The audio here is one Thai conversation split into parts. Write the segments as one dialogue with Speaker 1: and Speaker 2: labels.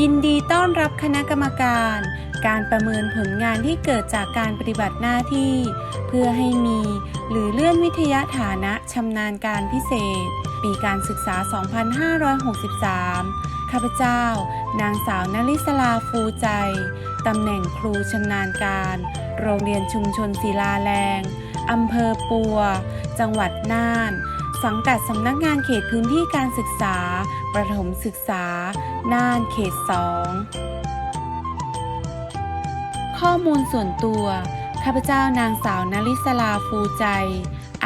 Speaker 1: ยินดีต้อนรับคณะกรรมการ การประเมินผลงานที่เกิดจากการปฏิบัติหน้าที่ เพื่อให้มี หรือเลื่อนวิทยาฐานะชำนาญการพิเศษ ปีการศึกษา 2563 ข้าพเจ้า นางสาวนลิศลาฟูใจ ตำแหน่งครูชำนาญการ โรงเรียนชุมชนศิลาแรง อำเภอปัว จังหวัดน่าน สังกัดสำนักงานเขตพื้นที่การศึกษา ประถมศึกษา น่านเขต 2 ข้อมูลส่วนตัว ข้าพเจ้านางสาวนลิศลาฟูใจ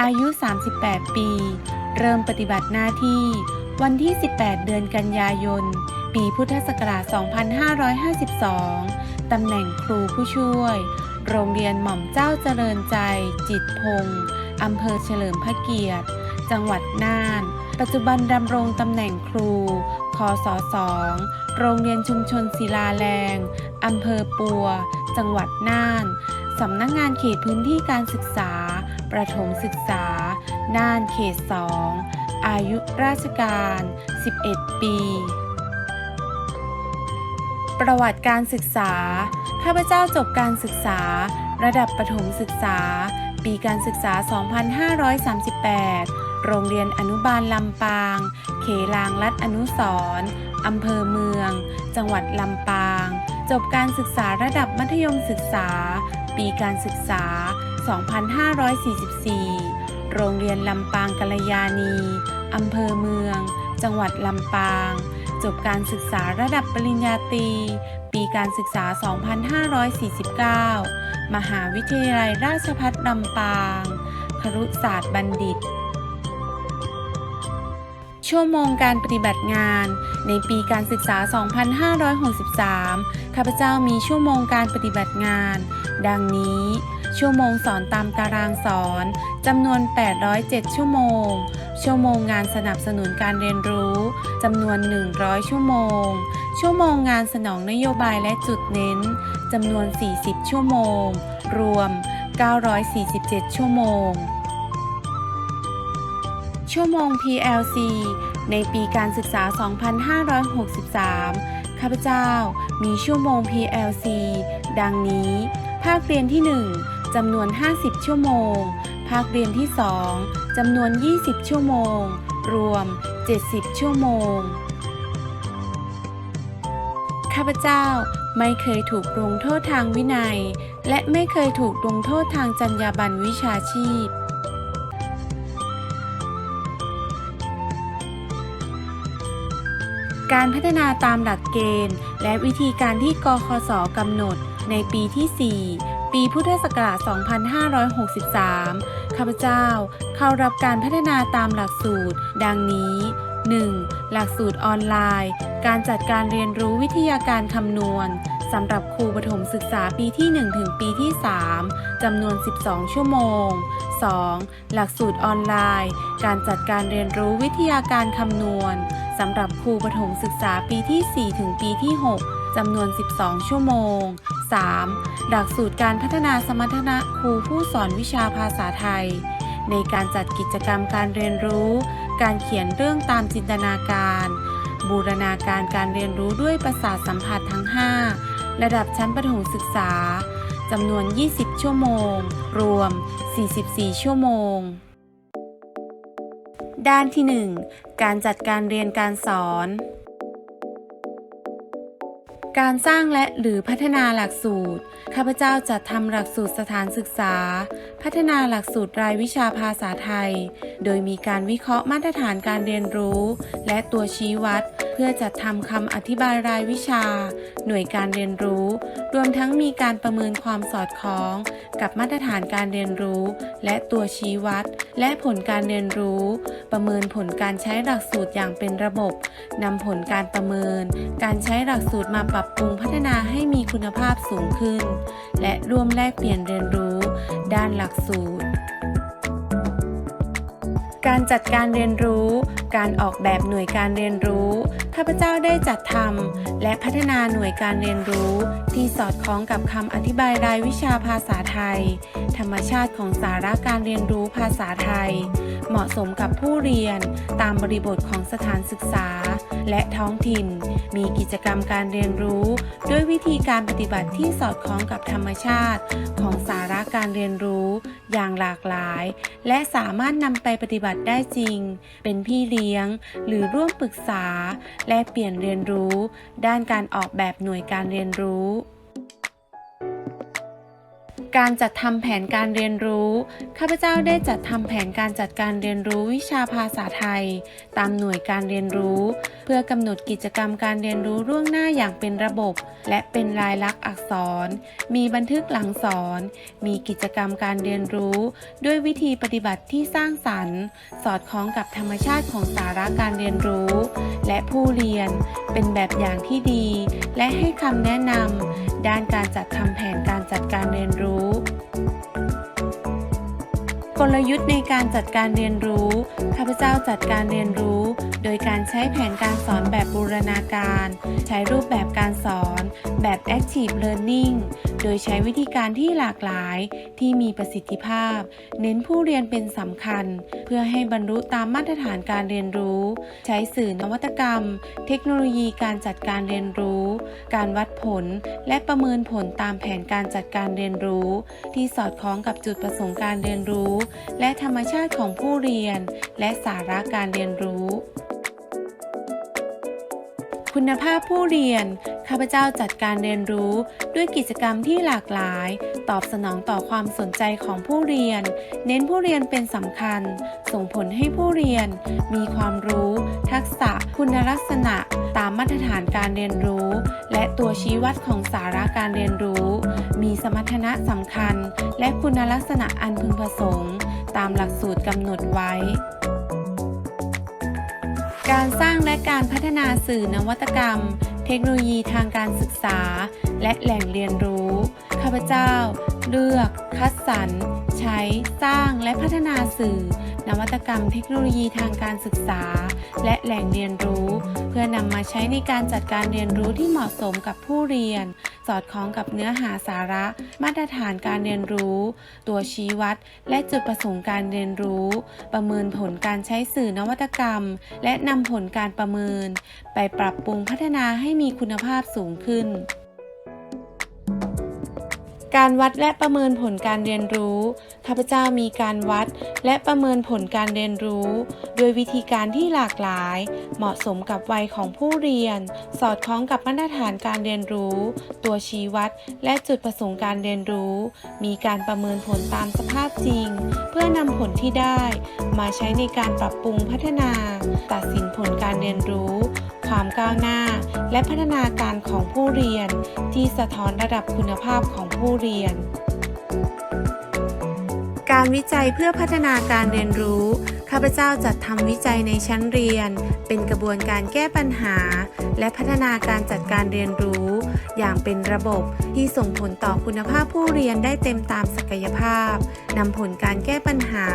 Speaker 1: อายุ 38 ปี เริ่มปฏิบัติหน้าที่ วันที่ 18 เดือนกันยายน ปีพุทธศักราช 2552 ตำแหน่งครูผู้ช่วย โรงเรียนหม่อมเจ้าเจริญใจ จิตพงศ์อำเภอเฉลิมพระเกียรติ จังหวัดน่าน ปัจจุบันดำรงตำแหน่งครูคศ2โรงเรียนชุมชนศิลาแรงอำเภอปัว จังหวัดน่านสำนักงานเขตพื้นที่การศึกษา ประถมศึกษา น่านเขต2อายุราชการ 11 ปี ประวัติการศึกษา ข้าพเจ้าจบการศึกษา ระดับประถมศึกษา ปีการศึกษา 2538 โรงเรียนอนุบาลลำปาง เขลางรัฐอนุสรอำเภอเมือง จังหวัดลำปาง จบการศึกษาระดับมัธยมศึกษา ปีการศึกษา 2544 โรงเรียนลำปางกัลยาณี อำเภอเมือง จังหวัดลำปาง จบการศึกษาระดับปริญญาตรี ปีการศึกษา 2549 มหาวิทยาลัยราชภัฏลำปางครุศาสตร์บัณฑิต ชั่วโมงการปฏิบัติงาน ในปีการศึกษา 2563 ข้าพเจ้ามีชั่วโมงการปฏิบัติงาน ดังนี้ ชั่วโมงสอนตามตารางสอนจำนวน 807 ชั่วโมง ชั่วโมงงานสนับสนุนการเรียนรู้จำนวน 100 ชั่วโมง ชั่วโมงงานสนองนโยบายและจุดเน้นจำนวน 40 ชั่วโมง รวม 947 ชั่วโมง ชั่วโมง PLC ในปีการศึกษา 2563 ข้าพเจ้ามีชั่วโมง PLC ดังนี้ ภาคเรียนที่ 1จำนวน 50 ชั่วโมง ภาคเรียนที่ 2จำนวน 20 ชั่วโมง รวม 70 ชั่วโมง ข้าพเจ้าไม่เคยถูกลงโทษทางวินัย และไม่เคยถูกลงโทษทางจรรยาบรรณวิชาชีพ การพัฒนาตามหลักเกณฑ์ และวิธีการที่กคศกำหนดในปีที่ 4 ปีพุทธศักราช 2563 ข้าพเจ้าเข้ารับการพัฒนาตามหลักสูตร ดังนี้ 1. หลักสูตรออนไลน์ การจัดการเรียนรู้วิทยาการคำนวณ สำหรับครูประถมศึกษาปีที่ 1 ถึงปีที่ 3 จำนวน 12 ชั่วโมง 2. หลักสูตรออนไลน์ การจัดการเรียนรู้วิทยาการคำนวณสำหรับครูประถมศึกษาปีที่ 4 ถึงปีที่ 6 จำนวน 12 ชั่วโมง 3. หลักสูตรการพัฒนาสมรรถนะครูผู้สอนวิชาภาษาไทย ในการจัดกิจกรรมการเรียนรู้ การเขียนเรื่องตามจินตนาการ บูรณาการการเรียนรู้ด้วยประสาทสัมผัสทั้ง 5 ระดับชั้นประถมศึกษาจำนวน 20 ชั่วโมง รวม 44 ชั่วโมง ด้านที่ 1 การจัดการเรียนการสอน การสร้างและหรือพัฒนาหลักสูตร ข้าพเจ้าจัดทำหลักสูตรสถานศึกษา พัฒนาหลักสูตรรายวิชาภาษาไทย โดยมีการวิเคราะห์มาตรฐานการเรียนรู้ และตัวชี้วัด เพื่อจัดทำคำอธิบายรายวิชา หน่วยการเรียนรู้ รวมทั้งมีการประเมินความสอดคล้อง กับมาตรฐานการเรียนรู้ และตัวชี้วัด และผลการเรียนรู้ ประเมินผลการใช้หลักสูตรอย่างเป็นระบบนำผลการประเมิน การใช้หลักสูตรมาปรับปรุงพัฒนาให้มีคุณภาพสูงขึ้น และร่วมแลกเปลี่ยนเรียนรู้ ด้านหลักสูตร การจัดการเรียนรู้ การออกแบบหน่วยการเรียนรู้ ข้าพเจ้าได้จัดทำและพัฒนาหน่วยการเรียนรู้ ที่สอดคล้องกับคำอธิบายรายวิชาภาษาไทย ธรรมชาติของสาระการเรียนรู้ภาษาไทย เหมาะสมกับผู้เรียนตามบริบทของสถานศึกษา และท้องถิ่น มีกิจกรรมการเรียนรู้ ด้วยวิธีการปฏิบัติที่สอดคล้องกับธรรมชาติ ของสาระการเรียนรู้ อย่างหลากหลาย และสามารถนำไปปฏิบัติได้จริง เป็นพี่เลี้ยง หรือร่วมปรึกษา และเปลี่ยนเรียนรู้ ด้านการออกแบบหน่วยการเรียนรู้ การจัดทำแผนการเรียนรู้ ข้าพเจ้าได้จัดทำแผนการจัดการเรียนรู้วิชาภาษาไทย ตามหน่วยการเรียนรู้ เพื่อกำหนดกิจกรรมการเรียนรู้ล่วงหน้าอย่างเป็นระบบ และเป็นลายลักษณ์อักษร มีบันทึกหลังสอน มีกิจกรรมการเรียนรู้ ด้วยวิธีปฏิบัติที่สร้างสรรค์ สอดคล้องกับธรรมชาติของสาระการเรียนรู้ และผู้เรียน เป็นแบบอย่างที่ดี และให้คำแนะนำด้านการจัดทำแผนการจัดการเรียนรู้ ลยุทธ์ในการจัดการเรียนรู้ ข้าพเจ้าจัดการเรียนรู้ โดยการใช้แผนการสอนแบบบูรณาการ ใช้รูปแบบการสอนแบบ Active Learning โดยใช้วิธีการที่หลากหลายที่มีประสิทธิภาพ เน้นผู้เรียนเป็นสำคัญ เพื่อให้บรรลุตามมาตรฐานการเรียนรู้ ใช้สื่อนวัตกรรม เทคโนโลยีการจัดการเรียนรู้ การวัดผล และประเมินผลตามแผนการจัดการเรียนรู้ ที่สอดคล้องกับจุดประสงค์การเรียนรู้ และธรรมชาติของผู้เรียน และสาระการเรียนรู้ คุณภาพผู้เรียน ข้าพเจ้าจัดการเรียนรู้ด้วยกิจกรรมที่หลากหลาย ตอบสนองต่อความสนใจของผู้เรียน เน้นผู้เรียนเป็นสำคัญ ส่งผลให้ผู้เรียน มีความรู้ ทักษะ คุณลักษณะ ตามมาตรฐานการเรียนรู้ และตัวชี้วัดของสาระการเรียนรู้ มีสมรรถนะสำคัญ และคุณลักษณะอันพึงประสงค์ ตามหลักสูตรกำหนดไว้ การสร้างและการพัฒนาสื่อนวัตกรรม เทคโนโลยีทางการศึกษา และแหล่งเรียนรู้ ข้าพเจ้า เลือก คัดสรร ใช้ สร้างและพัฒนาสื่อ นวัตกรรมเทคโนโลยีทางการศึกษา และแหล่งเรียนรู้ เพื่อนำมาใช้ในการจัดการเรียนรู้ที่เหมาะสมกับผู้เรียน สอดคล้องกับเนื้อหาสาระ มาตรฐานการเรียนรู้ ตัวชี้วัด และจุดประสงค์การเรียนรู้ ประเมินผลการใช้สื่อนวัตกรรม และนำผลการประเมิน ไปปรับปรุงพัฒนาให้มีคุณภาพสูงขึ้น การวัดและประเมินผลการเรียนรู้ข้าพเจ้ามีการวัดและประเมินผลการเรียนรู้ โดยวิธีการที่หลากหลาย เหมาะสมกับวัยของผู้เรียน สอดคล้องกับมาตรฐานการเรียนรู้ ตัวชี้วัด และจุดประสงค์การเรียนรู้ มีการประเมินผลตามสภาพจริง เพื่อนำผลที่ได้ มาใช้ในการปรับปรุงพัฒนา ตัดสินผลการเรียนรู้ ความก้าวหน้า และพัฒนาการของผู้เรียน ที่สะท้อนระดับคุณภาพของผู้เรียน การวิจัยเพื่อพัฒนาการเรียนรู้ ข้าพเจ้าจัดทำวิจัยในชั้นเรียน เป็นกระบวนการแก้ปัญหา และพัฒนาการจัดการเรียนรู้ อย่างเป็นระบบที่ส่งผลต่อคุณภาพผู้เรียนได้เต็มตามศักยภาพนำผลการแก้ปัญหา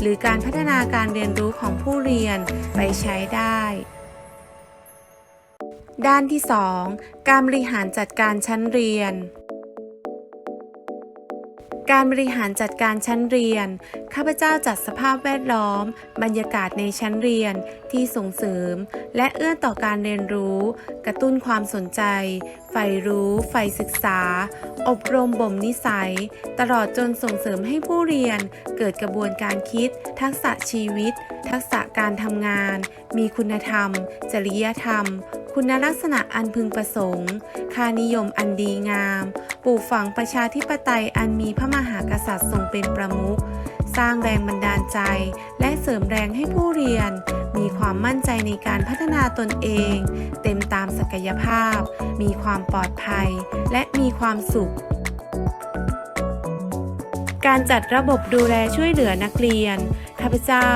Speaker 1: หรือการพัฒนาการเรียนรู้ของผู้เรียนไปใช้ได้ ด้านที่ 2 การบริหารจัดการชั้นเรียน การบริหารจัดการชั้นเรียน ข้าพเจ้าจัดสภาพแวดล้อม บรรยากาศในชั้นเรียนที่ส่งเสริม และเอื้อต่อการเรียนรู้ กระตุ้นความสนใจ ใฝ่รู้ ใฝ่ศึกษา อบรมบ่มนิสัย ตลอดจนส่งเสริมให้ผู้เรียน เกิดกระบวนการคิด ทักษะชีวิต ทักษะการทำงาน มีคุณธรรม จริยธรรม คุณลักษณะอันพึงประสงค์ ค่านิยมอันดีงาม ปลูกฝังประชาธิปไตยอันมีพระมหากษัตริย์ทรงเป็นประมุข สร้างแรงบันดาลใจ และเสริมแรงให้ผู้เรียน มีความมั่นใจในการพัฒนาตนเอง เต็มตามศักยภาพ มีความปลอดภัย และมีความสุข การจัดระบบดูแลช่วยเหลือนักเรียน ข้าพเจ้า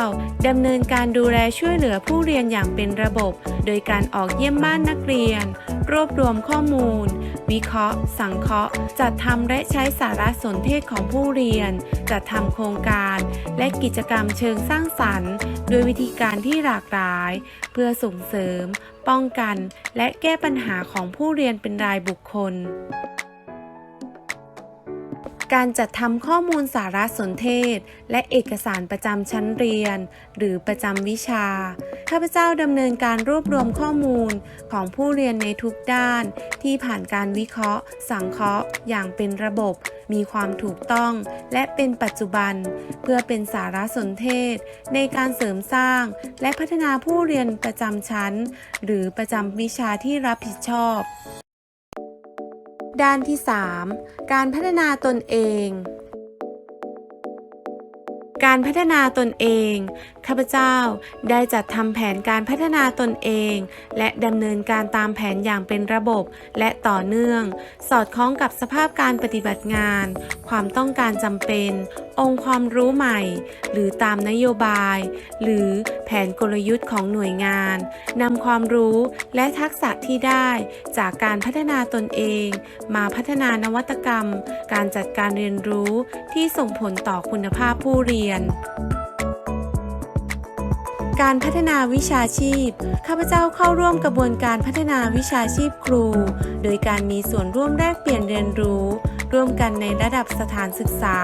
Speaker 1: ดำเนินการดูแลช่วยเหลือผู้เรียนอย่างเป็นระบบ โดยการออกเยี่ยมบ้านนักเรียน รวบรวมข้อมูล วิเคราะห์ สังเคราะห์ จัดทำและใช้สารสนเทศของผู้เรียน จัดทำโครงการ และกิจกรรมเชิงสร้างสรรค์ด้วยวิธีการที่หลากหลาย เพื่อส่งเสริม ป้องกัน และแก้ปัญหาของผู้เรียนเป็นรายบุคคล การจัดทำข้อมูลสารสนเทศ และเอกสารประจำชั้นเรียน หรือประจำวิชา ข้าพเจ้าดำเนินการรวบรวมข้อมูลของผู้เรียนในทุกด้าน ที่ผ่านการวิเคราะห์ สังเคราะห์ อย่างเป็นระบบ มีความถูกต้อง และเป็นปัจจุบัน เพื่อเป็นสารสนเทศ ในการเสริมสร้าง และพัฒนาผู้เรียนประจำชั้น หรือประจำวิชาที่รับผิดชอบ ด้านที่ 3 การพัฒนาตนเอง การพัฒนาตนเอง ข้าพเจ้าได้จัดทำแผนการพัฒนาตนเอง และดำเนินการตามแผนอย่างเป็นระบบและต่อเนื่อง สอดคล้องกับสภาพการปฏิบัติงาน ความต้องการจำเป็น องค์ความรู้ใหม่ หรือตามนโยบาย หรือแผนกลยุทธ์ของหน่วยงานนำความรู้และทักษะที่ได้จากการพัฒนาตนเอง มาพัฒนานวัตกรรม การจัดการเรียนรู้ที่ส่งผลต่อคุณภาพผู้เรียนยน การพัฒนาวิชาชีพ ข้าพเจ้าเข้าร่วมกระบวนการพัฒนาวิชาชีพครู โดยการมีส่วนร่วมแลกเปลี่ยนเรียนรู้ ร่วมกันในระดับสถานศึกษา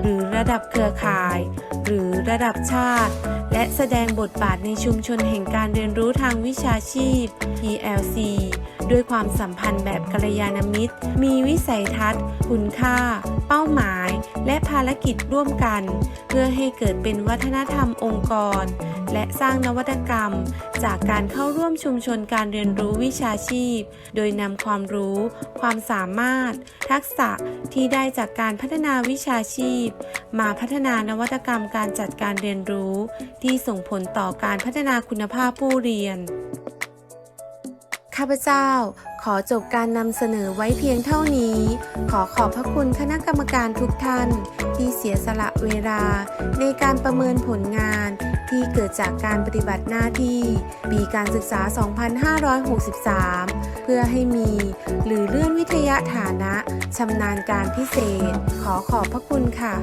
Speaker 1: หรือระดับเครือข่าย หรือระดับชาติ และแสดงบทบาทในชุมชนแห่งการเรียนรู้ทางวิชาชีพ PLC ด้วยความสัมพันธ์แบบกัลยาณมิตร มีวิสัยทัศน์ คุณค่า เป้าหมาย และภารกิจร่วมกัน เพื่อให้เกิดเป็นวัฒนธรรมองค์กร และสร้างนวัตกรรม จากการเข้าร่วมชุมชนการเรียนรู้วิชาชีพ โดยนำความรู้ ความสามารถ ทักษะที่ได้จากการพัฒนาวิชาชีพ มาพัฒนานวัตกรรมการจัดการเรียนรู้ ที่ส่งผลต่อการพัฒนาคุณภาพผู้เรียน ข้าพเจ้าขอจบการนำเสนอไว้เพียงเท่านี้ ขอขอบพระคุณคณะกรรมการทุกท่าน ที่เสียสละเวลา ในการประเมินผลงานที่เกิดจากการปฏิบัติหน้าที่ ปีการศึกษา 2563 เพื่อให้มี หรือเลื่อนวิทยาฐานะชำนาญการพิเศษ ขอขอบพระคุณค่ะ